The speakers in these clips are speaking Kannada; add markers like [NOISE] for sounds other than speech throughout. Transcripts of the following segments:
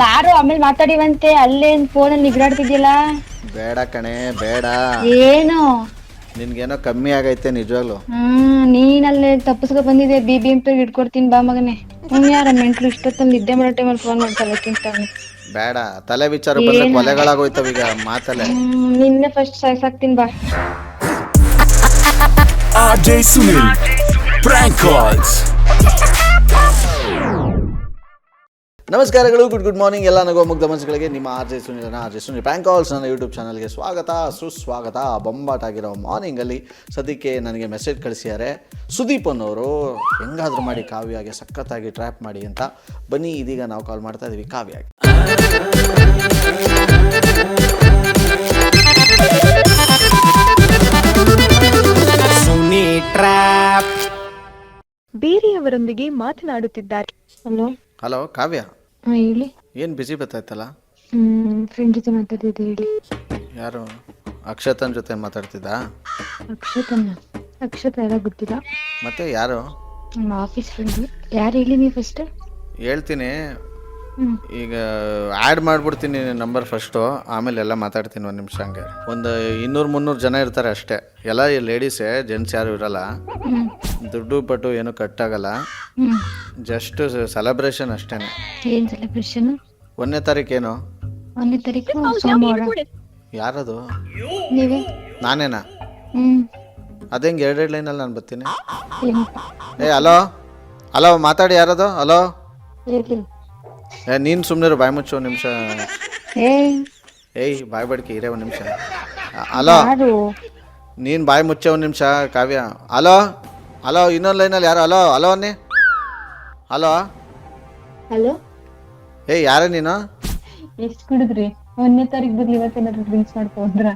ಬಾರು ಆಮೇಲೆ ಮಾತಾಡಿವಂತೆ ಅಲ್ಲೇನ್ ಅಲ್ಲಿ ನಿಗ್ರಾಡ್ತಿದ್ಯಲ್ಲ? ಬೇಡ ಕಣೆ ಬೇಡ. ಏನು? ನಿನ್ಗೇನೋ ಕಮ್ಮಿ ಆಗೈತೆ ನಿಜವಾಗ್ಲು. ಹ್ಮ್ ನೀನಲ್ಲೇ ತಪ್ಪಿಸ್ಕೊ ಬಂದಿದೆ ಬಿ ಬಿ ಎಂ ಪಿ ಇಟ್ಕೊಡ್ತೀನಿ ಬಾ ಮಗನೇ. ಹ್ಮ್ ಯಾರ ಮೆಂಟ್ಲು ಇಷ್ಟೊತ್ತಲ್ಲಿ ನಿದ್ದೆ ಮಾಡೋ ಟೈಮಲ್ಲಿ ಫೋನ್ ಮಾಡ್ತಾರೆ ತಿಂತಾನೆ ಬೇಡ ತಲೆ ವಿಚಾರ ಬಂದ್ರೆ ಕೊಲೆಗಳಾಗೋಯ್ತವ ಈಗ ಮಾತಲ್ಲೇ. ಹ್ಮ್ ನಿನ್ನೆ ಫಸ್ಟ್ ಸಾಯ್ಸಾಕ್ತೀನಿ ಬಾ. RJ Sunil prank calls. ನಮಸ್ಕಾರಗಳು ಗುಡ್ ಗುಡ್ ಮಾರ್ನಿಂಗ್ ಎಲ್ಲ ನಗೋ ಮುಗ್ಧ ಮನಸ್ಸುಗಳಿಗೆ. ನಿಮ್ಮ R J Sunil R J Sunil prank calls ನನ್ನ ಯೂಟ್ಯೂಬ್ ಚಾನಲ್ಗೆ ಸ್ವಾಗತ. ಸುಸ್ವಾಗತ. ಬೊಂಬಾಟಾಗಿರೋ ಮಾರ್ನಿಂಗಲ್ಲಿ ಸದ್ಯಕ್ಕೆ ನನಗೆ ಮೆಸೇಜ್ ಕಳಿಸಿದ್ದಾರೆ ಸುದೀಪ್ ಅನ್ನೋರು ಹೆಂಗಾದ್ರೂ ಮಾಡಿ ಕಾವ್ಯಾಗೆ ಸಖತ್ತಾಗಿ ಟ್ರ್ಯಾಪ್ ಮಾಡಿ ಅಂತ. ಬನ್ನಿ ಇದೀಗ ನಾವು ಕಾಲ್ ಮಾಡ್ತಾ ಇದ್ದೀವಿ ಕಾವ್ಯಾಗೆ. ಬೇರೆಯವರೊಂದಿಗೆ ಮಾತನಾಡುತ್ತಿದ್ದಾರೆ. ಹಲೋ. ಹಲೋ ಕಾವ್ಯ. ಹಾ ಹೇಳಿ. ಏನು ಬಿಸಿ ಬತ್ತಾಯ್ತಲ್ಲ? ಫ್ರೆಂಡ್ ಜೊತೆ ಮಾತಾಡ್ತಿದ್ದೆ ಹೇಳಿ. ಯಾರು? ಅಕ್ಷತನ್ ಜೊತೆ ಮಾತಾಡ್ತಿದ್ದಾ? ಅಕ್ಷತನ್? ಅಕ್ಷತ ಎಲ್ಲ ಗೊತ್ತಿಲ್ಲ. ಮತ್ತೆ ಯಾರು? ನಮ್ಮ ಆಫೀಸ್ ಫ್ರೆಂಡ್ ಯಾರು ಹೇಳಿ ನೀವು ಫಸ್ಟ್ ಹೇಳ್ತೀನಿ. ಈಗ ಆ್ಯಡ್ ಮಾಡಿಬಿಡ್ತೀನಿ ನಂಬರ್ ಫಸ್ಟು ಆಮೇಲೆ ಎಲ್ಲ ಮಾತಾಡ್ತೀನಿ ಒಂದು ನಿಮಿಷ ಹಂಗೆ. ಒಂದು ಇನ್ನೂರು ಮುನ್ನೂರು ಜನ ಇರ್ತಾರೆ ಅಷ್ಟೇ. ಎಲ್ಲ ಲೇಡೀಸೇ ಜೆಂಟ್ಸ್ ಯಾರು ಇರಲ್ಲ. ದುಡ್ಡು ಪಟ್ಟು ಏನು ಕಟ್ಟಾಗಲ್ಲ ಜಸ್ಟ್ ಸೆಲೆಬ್ರೇಷನ್ ಅಷ್ಟೇ ಏನ್ ಸೆಲೆಬ್ರೇಷನ್ ಒಂದನೇ ತಾರೀಕೇನು? ಒಂದನೇ ತಾರೀಕು ಸೋಮವಾರ. ಯಾರದು? ನೀವೇ? ನಾನೇನಾ? ಹ್ಮ್. ಅದೇಂಗೆ ಎರಡೆರಡು ಲೈನಲ್ಲಿ ನಾನು ಬರ್ತೀನಿ? ಏ ಹಲೋ? ಹಲೋ ಮಾತಾಡಿ ಯಾರದು? ಹಲೋ? ಹೇಳಿ ಏ ನೀನು ಸುಮ್ಮನೆ ಬಾಯಿ ಮುಚ್ಚು ಒಂದು ನಿಮಿಷ. ಏ ಏಯ್ ಬಾಯ್ ಬಡ್ಕೆ ಇರೇ ಒಂದು ನಿಮಿಷ. ಅಲೋ. ಯಾರು? ನೀನು ಬಾಯಿ ಮುಚ್ಚೆ ಒಂದು ನಿಮಿಷ ಕಾವ್ಯ. ಅಲೋ. ಅಲೋ ಇನ್ನೊಂದು ಲೈನಲ್ಲಿ ಯಾರು? ಅಲೋ ಹಲೋ ಅನ್ನಿ. Hello hello. ಏಯ್ ಯಾರ ನೀನು? ಎಷ್ಟು ಕುಡಿದ್ರಿ? ಒಂದನೇ ತಾರೀಕು ಬರ್ಲಿ ಇವತ್ತೇನಾದ್ರು ಡ್ರಿಂಕ್ಸ್ ಮಾಡ್ಕೊಂಡ್ರ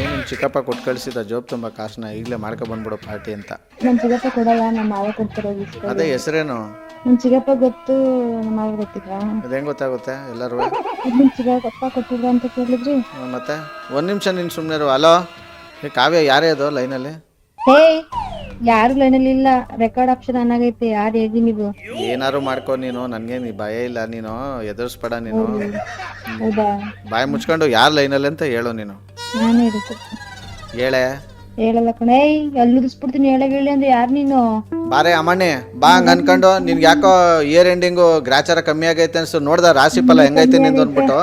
ಏನು ಚಿಕ್ಕಪ್ಪ ಕೊಟ್ಟು ಕಳಿಸಿದ ಜೋಬ್ ತುಂಬ ಕಾಸನ್ನ ಈಗಲೇ ಮಾಡ್ಕೊ ಬಂದ್ಬಿಡು ಪಾರ್ಟಿ ಅಂತ. ನಮ್ಮ ಚಿಕ್ಕಪ್ಪ ಕೊಡಲ್ಲ ನಮ್ಮ ಮಾವ ಕೊಡ್ತಾರೆ ಅದೇ ಹೆಸರೇನು? ನಮ್ ಚಿಗಪ್ಪ ಗೊತ್ತು ನಮ್ಮ ಗೊತ್ತಿಲ್ಲ ಅದು ಹೆಂಗೆ ಗೊತ್ತಾಗುತ್ತೆ ಎಲ್ಲರೂ ನಿಮ್ ಚಿಗಪ್ಪ ಕೊಟ್ಟಿದ್ರ ಅಂತ ಕೇಳಿದ್ರಿ. ಮತ್ತೆ? ಒಂದ್ ನಿಮಿಷ ನಿನ್ ಸುಮ್ಮನೆ ಇರು. ಹಲೋ ಏ ಕಾವ್ಯ ಯಾರೇ ಅದು ಲೈನಲ್ಲಿ? ಹೇ ಯಾರು ಲೈನಲ್ಲಿ ಇಲ್ಲ. ರೆಕಾರ್ಡ್ ಆಪ್ಷನ್ ಆನ್ ಆಗೈತೆ. ಯಾರು ಹೇಳಿ ನೀವು? ಏನಾರು ಮಾಡ್ಕೊ ನೀನು. ನನಗೇನು ಭಯ ಇಲ್ಲ ನೀನು. ಎದುರಿಸ್ಬೇಡ ನೀನು. ಹೌದಾ? ಬಾಯಿ ಮುಚ್ಕೊಂಡು ಯಾರು ಲೈನಲ್ಲಿ ಅಂತ ಹೇಳು ನೀನು. ನಾನೇ ಇರುತ್ತೆ ಹೇಳೆ? ಹೇಳಲ್ಲ ಕಣೇ. ಅಲ್ಲಿ ಉದಿಸ್ಬಿಡ್ತೀನಿ ಹೇಳ ಹೇಳಿ ಅಂದ್ರೆ ಯಾರು ನೀನು? ಬಾರೆ ಅಮ್ಮಣ್ಣಿ ಬಾ ಹಂಗ ಅನ್ಕೊಂಡು ನಿನ್ಗೆ ಯಾಕೋ ಇಯರ್ ಎಂಡಿಂಗು ಗ್ರಾಚಾರ ಕಮ್ಮಿ ಆಗೈತೆ ಅನ್ಸು. ನೋಡ್ದ ರಾಶಿ ಫಲ ಹೆಂಗೈತೆ ನಿಂದು ಅಂದ್ಬಿಟ್ಟು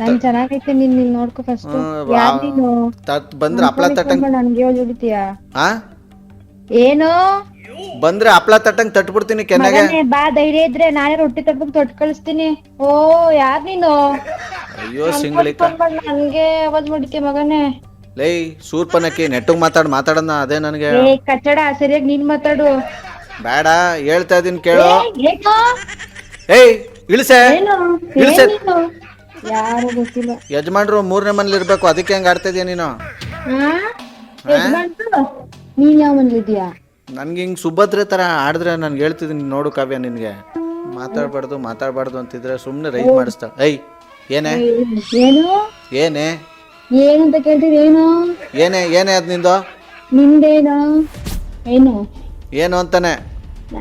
ನನ್ ಚೆನ್ನಾಗೈತೆ ನೀನ್ ನೀನ್ ನೋಡ್ಕೊ ಫಸ್ಟ್ ಹ್ಮ್, ಯಾರು ವಾ- ನೀನು? ತತ್ ಬಂದ್ರೆ ಹಪ್ಳ ತಟ್ಟಂಗ್ ನನ್ಗೆ ಹೇಳಿ ಹೊಡಿತೀಯಾ ಆ? ಏನು? ಬಂದ್ರೆ ಹಪ್ಳ ತಟ್ಟಂಗ್ ತಟ್ಬಿಡ್ತೀನಿ ಕೆನ್ನೆಗೆ. ಮಗನೇ, ಬಾ ಧೈರ್ಯ ಇದ್ರೆ ನಾನೇ ರೊಟ್ಟಿ ತಟ್ಬಿಟ್ಟು ತೊಟ್ಟು ಕಳಿಸ್ತೀನಿ ಓ ಯಾರ್ ನೀನು? ಅಯ್ಯೋ ಸಿಂಗಳಿಕ. ನನ್ಗೆ ಅವಾಜ್ ಮಾಡಿದ್ಯ ಮಗನೇ. ಲೈ ಸೂರ್ಪನಕ್ಕಿ ನೆಟ್ಟು ಮಾತಾಡ್ ಮಾತಾಡೋಣ ಅದೇ ನನಗೆ. ಏ ಕಚ್ಚಡ ಸರಿಯಾಗಿ ನೀನ್ ಮಾತಾಡು. ಬೇಡ ಹೇಳ್ತಾ ಇದೀನಿ ಕೇಳು. ಏ, ಏಯ್ ಇಳಿಸೆ. ಏನು? ಇಳಿಸೆ. ಏನಿದು? ಯಾರು ಗೊತ್ತಿಲ್ಲ. ಯಜಮಾನ್ರು ಮೂರನೇ ಮನೇಲಿ ಇರ್ಬೇಕು ಅದಕ್ಕೆ ಹೆಂಗ್ ಆಡ್ತಾ ಇದೀಯ ನೀನು? ಯಜಮಾನ್ರು? ನೀನ್ ಯಾವ ಮನೇಲಿದ್ಯಾ ನನ್ಗೆ ಹಿಂಗ್ ಸುಭದ್ರೆ ತರ ಆಡಿದ್ರೆ ನನ್ಗೆ ಹೇಳ್ತಿದ್ದೀನಿ ನೋಡು ಕಾವ್ಯ ನಿನ್ಗೆ. ಮಾತಾಡ್ಬಾರ್ದು ಮಾತಾಡ್ಬಾರ್ದು ಅಂತಿದ್ರೆ ಸುಮ್ಮನೆ ರೈಸ್ ಮಾಡಿಸ್ತಾಳೆ ಏಯ್ ಏನೇ? ಏನು? ಏನೇ? ಏನಂತ ಕೇಳ್ತಿದ್ ಏನು? ಏನೇ ಏನೇ ಅದ್ ನಿಂದು? ನಿಂದೇನು? ಏನು? ಏನು ಅಂತಾನೆ?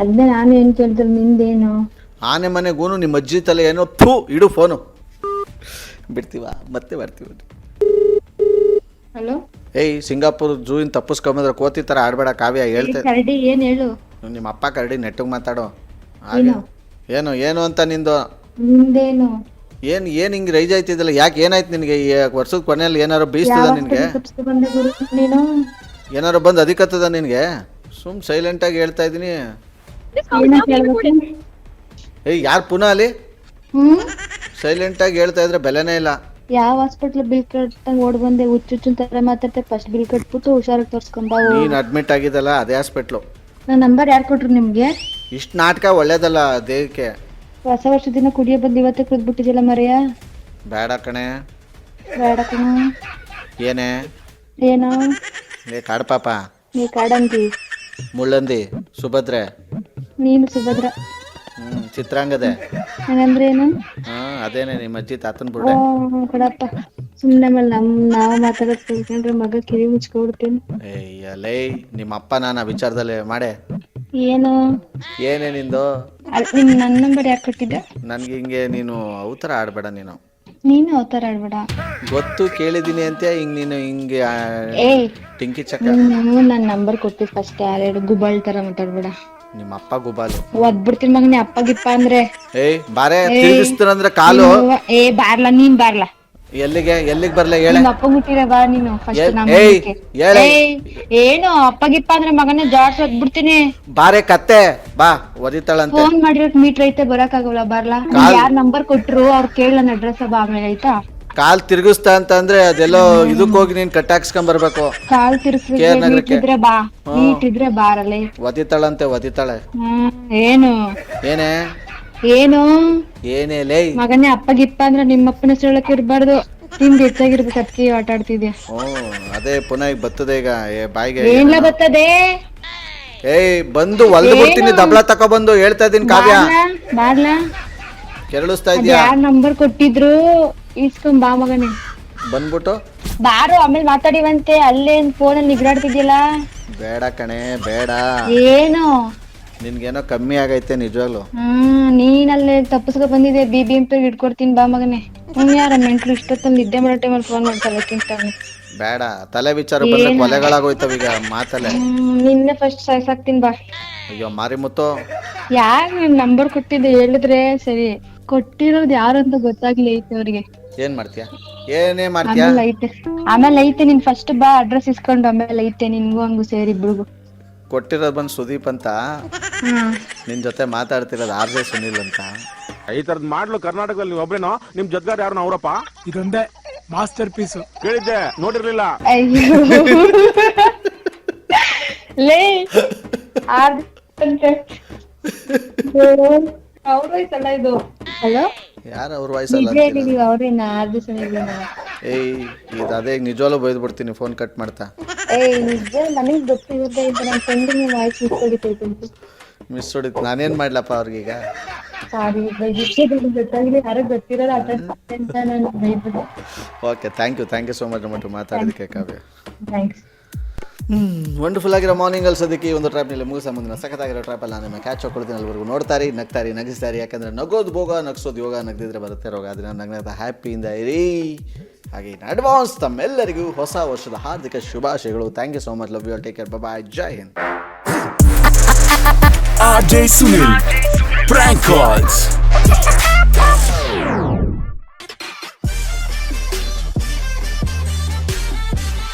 ಅದ್ನೇ ನಾನು ಏನ್ ಕೇಳ್ತೀನಿ ನಿಂದೇನು? ಆನೆ ಮನೆಗೂನು ನಿಮ್ಮ ಅಜ್ಜಿ ತಲೆ ಏನೋ ಥೂ ಇಡು ಫೋನು. ಬಿಡ್ತೀವ? ಮತ್ತೆ ಬರ್ತೀವಿ ಹಲೋ? ಏಯ್ ಸಿಂಗಾಪುರ್ ಜೂಯಿನ್ ತಪ್ಪಿಸ್ಕೊಂಬಂದ್ರೆ ಕೋತಿ ಥರ ಆಡ್ಬೇಡ ಕಾವ್ಯ ಹೇಳ್ತೆ. ಕರಡಿ ಏನ್ ಹೇಳು? ನಿಮ್ಮ ಅಪ್ಪ ಕರಡಿ ನೆಟ್ಟಿಗೆ ಮಾತಾಡು. ಹಾಗೆ ಏನು ಏನು ಅಂತ ನಿಂದು? ನಿಂದೇನು? ಏನು ಏನು ಹಿಂಗೆ ರೈಜ್ ಆಯ್ತಿದ್ದಲ್ಲ ಯಾಕೆ ಏನಾಯ್ತು ನಿನಗೆ? ಈ ವರ್ಷದ ಕೊನೆಯಲ್ಲಿ ಏನಾರು ಬೀಸ್ತದ ನಿನಗೆ? ತಪ್ಪಿಸ್ಕೊ ಬಂದೆ ಗುರು? ನೀನು? ಏನಾರು ಬಂದು ಅಧಿಕತ್ತದ ನಿನಗೆ? ಸುಮ್ ಸೈಲೆಂಟ್ ಆಗಿ ಹೇಳ್ತಾ ಇದ್ದೀನಿ ಏ ಯಾರ್ ಏಯ್ ಯಾರು ಪುನಃ ಅಲ್ಲಿ? ಸೈಲೆಂಟ್ ಆಗಿ ಹೇಳ್ತಾ ಇದ್ರೆ ಬೆಲೆನೇ ಇಲ್ಲ. ಯಾವ ಹಾಸ್ಪಿಟಲ್ ಬಿಲ್ ಕಟ್ಟಂಗ್ ಓಡ್ ಬಂದೆ? ಹುಚ್ಚು ಹುಚ್ಚು ತರ ಮಾತಾಡ್ತೆ. ಫಸ್ಟ್ ಬಿಲ್ ಕಟ್ಬಿಟ್ಟು ಹುಷಾರಾಗಿ ತೋರ್ಸ್ಕೊಂಡ ನೀನ್ ಅಡ್ಮಿಟ್ ಆಗಿದಲ್ಲ ಅದೇ ಹಾಸ್ಪಿಟ್ಲು ನನ್ನ ನಂಬರ್ ಯಾರು ಕೊಟ್ರು ನಿಮ್ಗೆ? ಇಷ್ಟು ನಾಟಕ ಒಳ್ಳೇದಲ್ಲ ದೇಹಕ್ಕೆ ಹೊಸ ವರ್ಷದ ದಿನ ಕುಡಿಯ ಬಂದು ಇವತ್ತೇ ಕುಡ್ಬಿಟ್ಟಿದ್ಯಲ್ಲ ಮರೆಯ? ಬೇಡ ಕಣೆ. ಬೇಡ ಕಣೆ. ಏನೇ? ಏನೋ? ಏ ಕಾಡ್ಪಾಪ ನೀ ಕಾಡಂದಿ. ಮುಳ್ಳಂದಿ ಸುಭದ್ರೆ. ನೀನು ಸುಭದ್ರ. ಹ್ಮ್ ಚಿತ್ರಾಂಗದೆ. ಹಂಗಂದ್ರೆ ಏನು? ಹಾ ಅದೇನೆ ನಿಮ್ಮ ಅಜ್ಜಿ ತಾತನ ಓ ಬುಡ್ಡೆ. ಕಡಪ್ಪ. ಸುಮ್ಮನೆ ಮೇಲೆ ನಮ್ ನಾವು ಮಾತಾಡೋದು ಕೇಳ್ಕೊಂಡ್ರೆ ಮಗ ಕಿವಿ ಮುಚ್ಕೊಬಿಡ್ತೀನಿ. ಏಯ್ಯ ಲೈ ನಿಮ್ಮ ಅಪ್ಪ ನಾನು ಆ ವಿಚಾರದಲ್ಲಿ ಮಾಡೆ. ಏನು? ಏನೇ ನಿಂದು? ನನ್ ನಂಬರ್ ಯಾಕೆ ಕೊಟ್ಟಿದ್ದೆ? ನನಗೆ ಹಿಂಗೆ ನೀನು ಅವತರ ಆಡ್ಬೇಡ ನೀನು. ನೀನು ಅವತಾರ ಆಡ್ಬೇಡ. ಗೊತ್ತು ಕೇಳಿದೀನಿ ಅಂತ ಹಿಂಗ್ ನೀನು ಹಿಂಗೆ ಆ, ಏಯ್ ಟಿಂಕಿ ಚಕ್ಕ. ನೀನು ನನ್ ನಂಬರ್ ಕೊಟ್ಟಿದ್ ಫಸ್ಟ್ ಯಾರ್ಯಾರು ಗುಬಾಳ್ ತರ ಮಾತಾಡ್ಬೇಡ. ನಿಮ್ಮ ಅಪ್ಪ ಗುಬಾಲು ಒದ್ಬಿಡ್ತೀನಿ ಮಗನೇ ಅಪ್ಪ ಗಿಪ್ಪ ಅಂದ್ರೆ. ಏಯ್ ಬಾರೆ ತಿರುಗಿಸ್ತೀರಂದ್ರೆ ಕಾಲು. ಏ ಬಾರ್ಲಾ ನೀನ್ ಬಾರ್ಲಾ. ಎಲ್ಲಿಗೆ ಎಲ್ಲಿಗೆ ಬರ್ಲೆ ಹೇಳಿ? ಅಪ್ಪ ಮುಟ್ಟಿರ ಬಾ ನೀನು ಫಸ್ಟ್ ನಮ್ಮ ಏಯ್, ಮನೆಗೆ. ಹೇಳೆ. ಏಯ್ ಏನು ಅಪ್ಪಗಿಪ್ಪ ಅಂದ್ರೆ ಮಗನೇ ಜಾಡ್ಸ್ ಒದ್ಬಿಡ್ತೀನಿ ಬಾರೆ ಕತ್ತೆ ಬಾ ಒದಿತಾಳಂತೆ ಫೋನ್ ಮಾಡಿರೋಕ್ ಮೀಟರ್ ಐತೆ ಬರಕ್ ಆಗಲ್ಲ ಬರ್ಲಾ ಯಾರ್ ನಂಬರ್ ಕೊಟ್ರು ಅವ್ರ ಕೇಳ ನನ್ನ ಅಡ್ರೆಸ್ ಬಾ ಆಮೇಲೆ ಆಯ್ತಾ? ಕಾಲ್ ತಿರುಗಿಸ್ತಾ ಅಂತ ಅಂದ್ರೆ ಅದೆಲ್ಲೋ ಇದಕ್ ಹೋಗಿ ನೀನ್ ಕಟ್ಟಾಕ್ಸ್ಕೊಂಡ್ ಬರ್ಬೇಕು ಕಾಲ್ ನಗರಕ್ಕೆ. ಇದ್ರೆ ಬಾ. ನೀಟ್ ಇದ್ರೆ ಬಾರಲ್ಲಿ. ಒದಿತಾಳಂತೆ ಒದಿತಾಳೆ ಹ್ಮ್ ಏನು? ಏನೇ? ಏನು? ಏನೇ ಲೇ. ಮಗನೇ ಅಪ್ಪಗಿಪ್ಪ ಅಂದ್ರೆ ನಿಮ್ಮಪ್ಪನ ಹೆಸರು ಇರಬಾರ್ದು. ನಿಮ್ಗೆ ಹೆಚ್ಚಾಗಿರ್ಬೇಕು ಅದಕ್ಕೆ ಆಟ ಆಡ್ತಿದ್ಯಾ? ಹ್ಮ್ ಅದೇ ಪುನಃ ಈಗ ಬರ್ತದೆ ಈಗ ಏ ಬಾಯಿಗೆ ಏನ್ಲ ಬರ್ತದೆ? ಏಯ್ ಬಂದು ಒಲ್ದು ಬಿಡ್ತೀನಿ ದಬ್ಳ ತಕೊ ಬಂದು ಹೇಳ್ತಾ ಇದೀನಿ ಕಾವ್ಯ. ಬಾರ್ಲಾ ಬಾರ್ಲಾ ಕೆರಳಿಸ್ತಾ ಅದ್ ಇದ್ಯಾ? ಯಾರ್ ನಂಬರ್ ಕೊಟ್ಟಿದ್ರು? ಇಸ್ಕೊಂಡ್ ಬಾ ಮಗನೇ. ಬಂದ್ಬಿಟ್ಟು. ಬಾರು ಆಮೇಲೆ ಮಾತಾಡಿವಂತೆ ಅಲ್ಲೇನ್ ಫೋನಲ್ಲಿ ನಿಗ್ರಾಡ್ತಿದ್ಯಲ್ಲ? ಬೇಡ ಕಣೆ ಬೇಡ. ಏನು? ನಿನ್ಗೇನೋ ಕಮ್ಮಿ ಆಗೈತೆ ನಿಜವಾಗ್ಲು. ಹ್ಮ್ ನೀನಲ್ಲೇ ತಪ್ಪಿಸ್ಕೊ ಬಂದಿದೆ ಬಿ ಬಿ ಎಂ ಪಿ ಇಟ್ಕೊಡ್ತೀನಿ ಬಾ ಮಗನೇ. ಹ್ಮ್ ಯಾರ ಮೆಂಟ್ಲು ಇಷ್ಟೊತ್ತಲ್ಲಿ ನಿದ್ದೆ ಮಾಡೋ ಟೈಮಲ್ಲಿ ಫೋನ್ ಮಾಡ್ತಾರೆ ತಿಂತಾನೆ ಬೇಡ ತಲೆ ವಿಚಾರ ಬಂದ್ರೆ ಕೊಲೆಗಳಾಗೋಯ್ತವ ಈಗ ಮಾತಲ್ಲೇ. ಹ್ಮ್ ನಿನ್ನೆ ಫಸ್ಟ್ ಸಾಯ್ಸಾಕ್ತೀನಿ ಬಾ. ಅಯ್ಯೋ ಮಾರಿಮುತ್ತು ಯಾರ್ ನಿಮ್ ನಂಬರ್ ಕೊಟ್ಟಿದ್ದೆ ಹೇಳಿದ್ರೆ ಸರಿ. ಕೊಟ್ಟಿರೋದು ಯಾರು ಅಂತ ಗೊತ್ತಾಗ್ಲಿ ಐತೆ ಅವ್ರಿಗೆ. ಏನ್ ಮಾಡ್ತೀಯ? ಏನೇ ಮಾಡ್ತೀಯ? ಆಮೇಲೆ ಐತೆ. ಆಮೇಲೆ ಐತೆ ನೀನ್ ಫಸ್ಟ್ ಬಾ ಅಡ್ರೆಸ್ ಇಸ್ಕೊಂಡು ಆಮೇಲೆ ಐತೆ ನಿನ್ಗೂ ಹಂಗು ಸೇರಿ ಇಬ್ರಿಗೂ. ಕೊಟ್ಟಿರೋದು ಬಂದು ಸುದೀಪ್ ಅಂತ. ನಿನ್ ಜೊತೆ ಮಾತಾಡ್ತಿರೋದು ಆರ್ ಜೆ ಸುನಿಲ್ ಅಂತ. ಈ ತರದ್ ಮಾಡ್ಲು ಕರ್ನಾಟಕದಲ್ಲಿ ನೀವು ಒಬ್ರೇನೋ? ನಿಮ್ ಜೊತೆಗಾರ ಯಾರು ಅವರಪ್ಪ? ಇದೊಂದೇ ಮಾಸ್ಟರ್ ಪೀಸ್. ಕೇಳಿದ್ದೆ ನೋಡಿರ್ಲಿಲ್ಲ. ಅಯ್ಯೋ. ಲೇ ಆರ್ [LAUGHS] ಅವ್ರೈತಲ್ಲ ಇದು? ಹಲೋ? ಯಾರು ಅವ್ರ ಅವ್ರೇನ? ಆರ್ ದಿವಸ ಇಲ್ಲ ಏಯ್ ಇದು ಅದೇ ನಿಜವಾಗ್ಲೂ ಬೈದು ಬಿಡ್ತೀನಿ ಫೋನ್ ಕಟ್ ಮಾಡ್ತಾ. ಏಯ್ ನಿಜ ನನಗ್ ನನ್ನ ವಾಯ್ಸ್ ಅಂತ. ಮಿಸ್ ಹೊಡಿತು ನಾನೇನ್ ಮಾಡ್ಲಪ್ಪ ಅವ್ರಿಗೀಗ? ಸಾರಿ ವಿಷಯದಲ್ಲಿ ಗೊತ್ತಾಗಲಿ ಯಾರೋ ಗೊತ್ತಿರೋಲ್ಲ ಅಟೆಂಡ್ ಅಂತ ನಾನು ಬೈದ್ಬಿಟ್ಟೆ. Okay thank you thank you so much ಮಟ್ಟು ಮಾತಾಡೋದಕ್ಕೆ ಕಾವ್ಯ. ಥ್ಯಾಂಕ್ಸ್ ವಂಡರ್ಫುಲ್ ಆಗಿರೋ ಮಾರ್ನಿಂಗ್ ಅಲ್ಲಿ ಸದ್ಯಕ್ಕೆ ಈ ಒಂದು ಟ್ರ್ಯಾಪ್ನಲ್ಲಿ ಮುಗಿಸ ಮುಂದಿನ ಸಖತ್ತಾಗಿರೋ ಟ್ರ್ಯಾಪಲ್ಲಿ ನಾನು ನಿಮ್ಮ ಕ್ಯಾಚ್ ಹಾಕೊಳ್ತೀನಿ ಅಲ್ಲಿವರೆಗೂ ನೋಡ್ತಾರೆ ನಗ್ತಾರಿ ನಗಿಸ್ತಾರೆ ಯಾಕಂದ್ರೆ ನಗೋದು ಭೋಗ, ನಗಿಸೋದು ಯೋಗ ನಗದಿದ್ರೆ ಬರುತ್ತೆ ರೋಗ. ಅದನ್ನ ನಗ್ನಗ್ತಾ ಹ್ಯಾಪಿಯಿಂದ ಇರಿ. ಹಾಗೆ ಅಡ್ವಾನ್ಸ್ ತಮ್ಮೆಲ್ಲರಿಗೂ ಹೊಸ ವರ್ಷದ ಹಾರ್ದಿಕ ಶುಭಾಶಯಗಳು. Thank you so much love you take care bye Jai Hind Jai. Prank calls.